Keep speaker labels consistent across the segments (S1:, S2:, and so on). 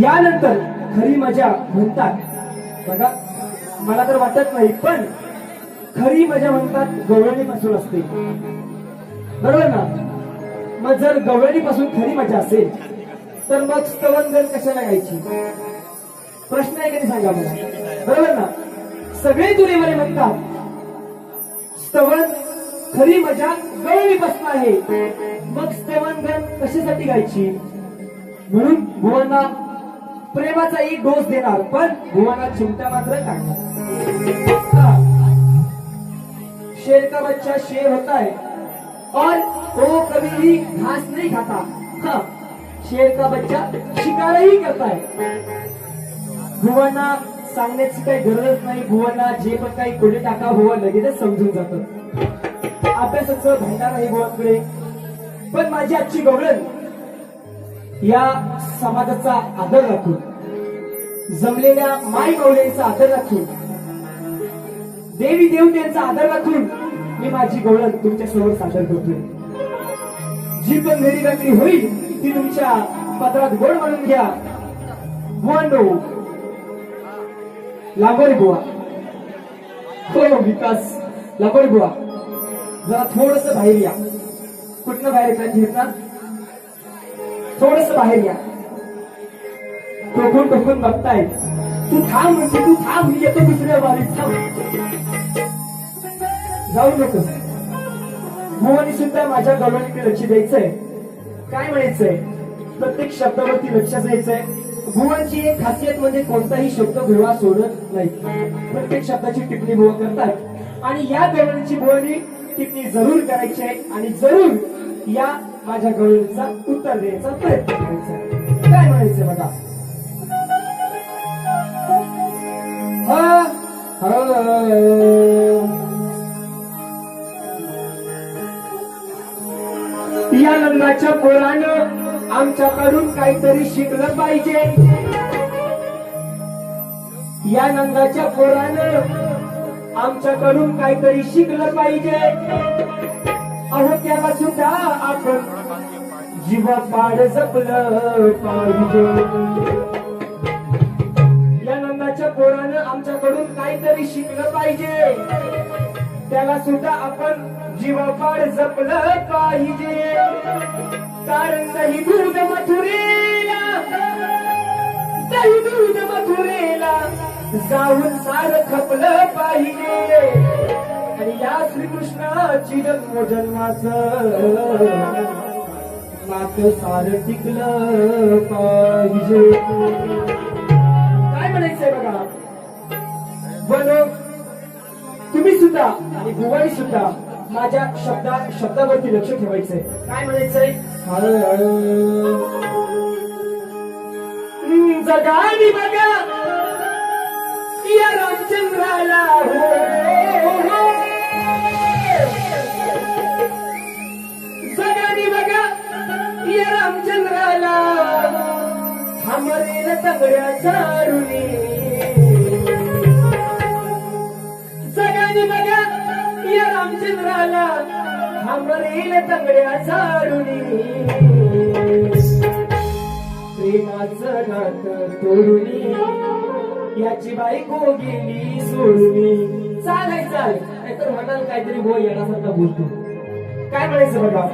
S1: यानंतर खरी मजा म्हणतात. बघा मला तर वाटत नाही पण खरी मजा म्हणतात गवळणीपासून असते. बरोबर ना? मग जर गवळणीपासून खरी मजा असेल तर मग स्तवनगण कशाला गायची प्रश्न आहे कधी सांगा मला? बरोबर ना? सगळे दुरेवरे म्हणतात स्तवन खरी मजा गवळणीपासून आहे. मग स्तवनगण कशासाठी गायची म्हणून भुवना प्रेमाचा एक डोस देणार पण भुवाना चिमटा मात्र टाकणार. शेर का बच्चा शेर होता है और वो कभी भी घास नहीं खाता. हाँ. शेर का बच्चा शिकार ही करता है भुवांना सांगण्याची काही गरज नाही. भुवांना जे पण काही पुढे टाका भुवा लगेचच समजून जात. अभ्यासाचं भांडार आहे भुवांकडे. पण माझी आजची गवळण या समाजाचा आदर राखून. जमलेल्या माय गवळीचा आदर राखून देवी देवतेचा आदर राखून मी माझी गवळण तुमच्यासमोर सादर करतोय. जी पण घरी रात्री होईल ती तुमच्या पत्रात गोड म्हणून घ्या. बुवांडो लागोरी बुवा. हो विकास. लागोरी बुवा. जरा थोडस बाहेर या. कुठनं बाहेर येतात घेतात? थोडस बाहेर या. टोकून टोकून बघताय तू थांब म्हणजे तू थांब मी येतो दुसऱ्या बारीत थांब. जाऊ नकोस मोहनी सुद्धा माझ्या गवळणीकडे लक्ष द्यायचंय. काय म्हणायचंय? प्रत्येक शब्दावरती लक्ष द्यायचंय. भुवांची एक खासियत म्हणजे कोणताही शब्द भुवा सोडत नाही. प्रत्येक शब्दाची टिप्पणी भुवा करतात. आणि या गवळणीची भुवानी टिप्पणी जरूर करायची आहे आणि जरूर या माझ्या गवळणीचा उत्तर द्यायचा प्रयत्न करायचा काय म्हणायचंय बघा? या लग्नाच्या पोरानं आमच्याकडून काहीतरी शिकलं पाहिजे. या नंदाच्या पोरानं आमच्याकडून काहीतरी शिकलं पाहिजे. अहो त्याला सुद्धा आपण जीवा पाड जपलं पाहिजे. जपलं पाहिजे. त्याला सुद्धा आपण जीवापाड जपलं पाहिजे. कारण दही दूध मथुरेला दही दूध मथुरेला जाऊन सार खपलं पाहिजे. आणि या श्रीकृष्णाची जन्म जन्माच नात सार टिकलं पाहिजे. काय म्हणायचंय बघा? बनो तुम्ही सुद्धा आणि भुवाई सुद्धा माझ्या शब्दा शब्दावरती लक्ष ठेवायचंय. काय म्हणायचंय? जगा जगानी बघा. या रामचंद्राला. हो, हो, हो. जगानी बघा. या रामचंद्राला. हमरेल तगड्या चारुणी चंद्राला रामचंद्राला तंगड्या झाडुनी. प्रेमाचं नात तोडुनी याची बायको गेली सोडुनी. चालाय चाल नाहीतर म्हणाल काहीतरी हो येण्यासारखा बोलतो. काय म्हणायचं बघा?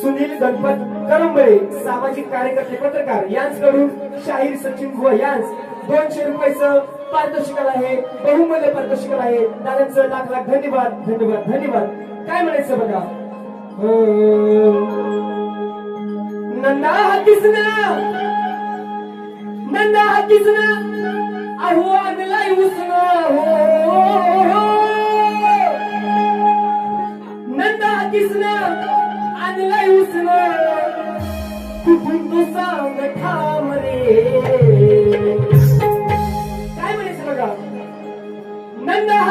S1: सुनील गणपत करंबळे सामाजिक कार्यकर्ते पत्रकार यांच्याकडून शाहीर सचिन भुवा यांच दोनशे रुपयाचं पारितोषिक आहे बहुमूल्य पारितोषिक आहे. दादांचं लाख लाख धन्यवाद धन्यवाद धन्यवाद. काय म्हणायचं बघा? नंदा हा किसना नंदा हा अहो आणलाय उसना. हो, हो, हो. नंदा किसना आणलाय उसना. कुठून तो सांग ठाम रे.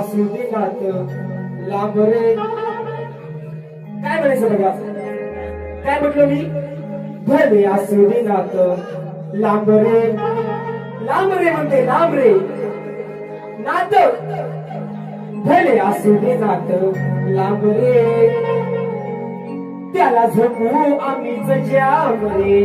S1: असू दे नात लांब रे. काय म्हणायचं बघा? काय म्हटलं मी? भरे असू दे नात लांब रे. लांब रे म्हणते लांब रे. नात भले असू दे नात लांब रे. त्याला झोपू आम्हीच ज्या रे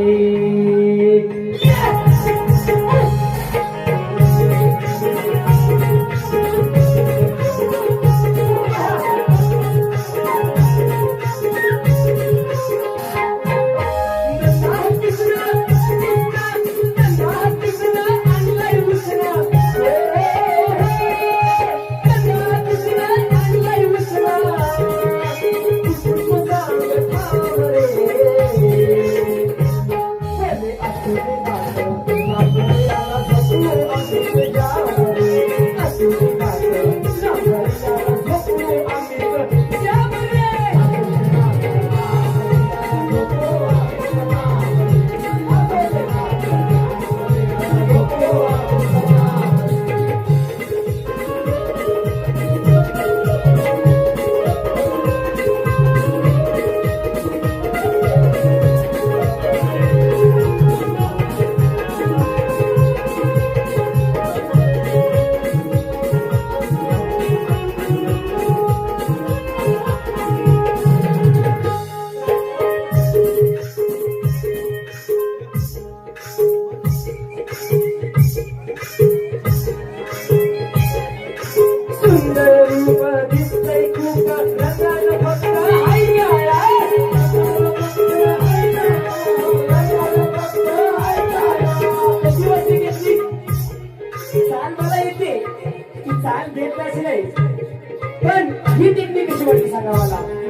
S1: देत नाही. पण ही टेक्निक कशी वाटली सांगा मला?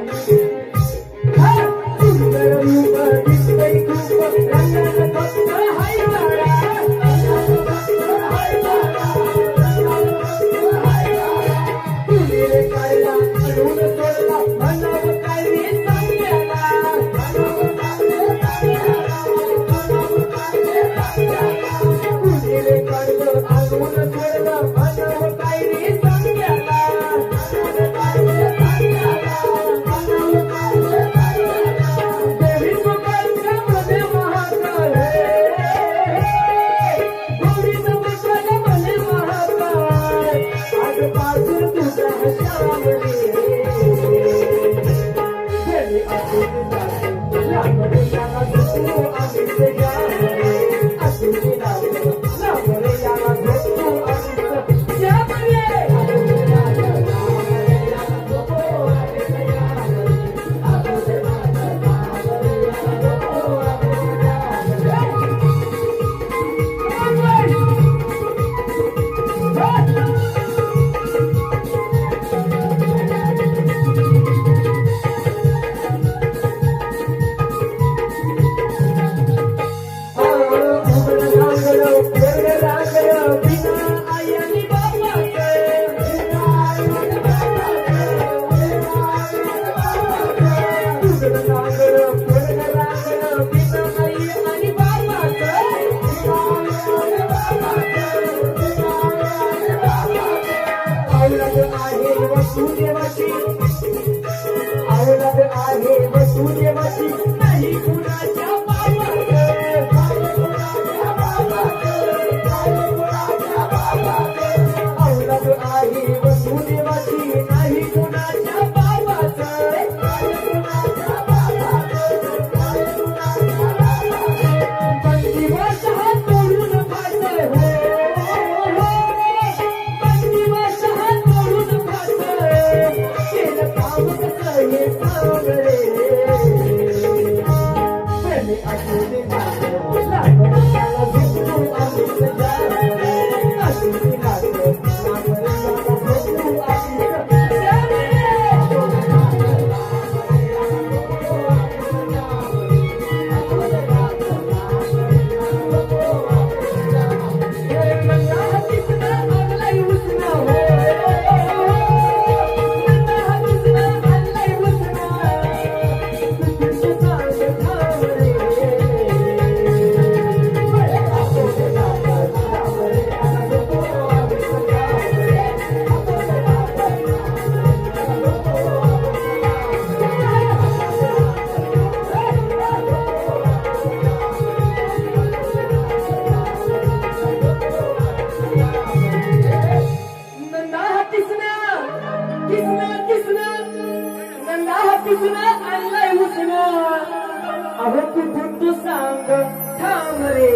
S1: हक्क रे.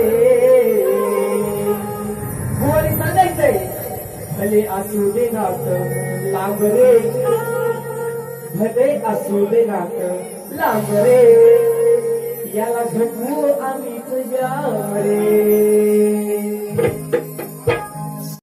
S1: गोवारी सांगायचंय भले असू दे नात लांब रे. भले असू दे नात लांब रे. याला घटवू आम्ही तुझ्या रे.